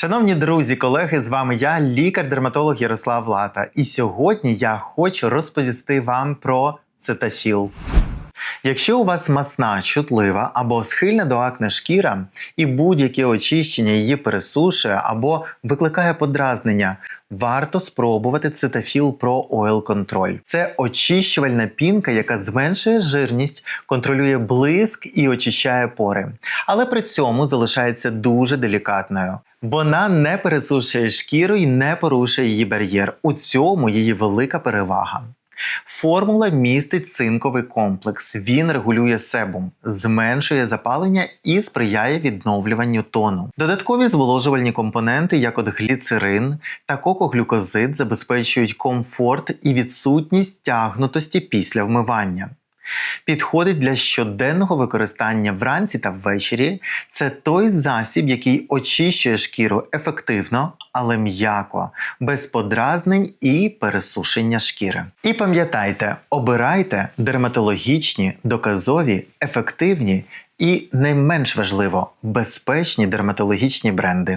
Шановні друзі, колеги, з вами я, лікар-дерматолог Ярослав Лата. І сьогодні я хочу розповісти вам про цетафіл. Якщо у вас масна, чутлива або схильна до акне шкіра, і будь-яке очищення її пересушує або викликає подразнення, варто спробувати цетафіл Pro Oil Control. Це очищувальна пінка, яка зменшує жирність, контролює блиск і очищає пори, але при цьому залишається дуже делікатною. Вона не пересушує шкіру і не порушує її бар'єр. У цьому її велика перевага. Формула містить цинковий комплекс. Він регулює себум, зменшує запалення і сприяє відновлюванню тону. Додаткові зволожувальні компоненти, як от гліцерин та кокоглюкозид, забезпечують комфорт і відсутність тягнутості після вмивання. Підходить для щоденного використання вранці та ввечері. Це той засіб, який очищує шкіру ефективно, але м'яко, без подразнень і пересушення шкіри. І пам'ятайте, обирайте дерматологічні, доказові, ефективні і найменш важливо безпечні дерматологічні бренди.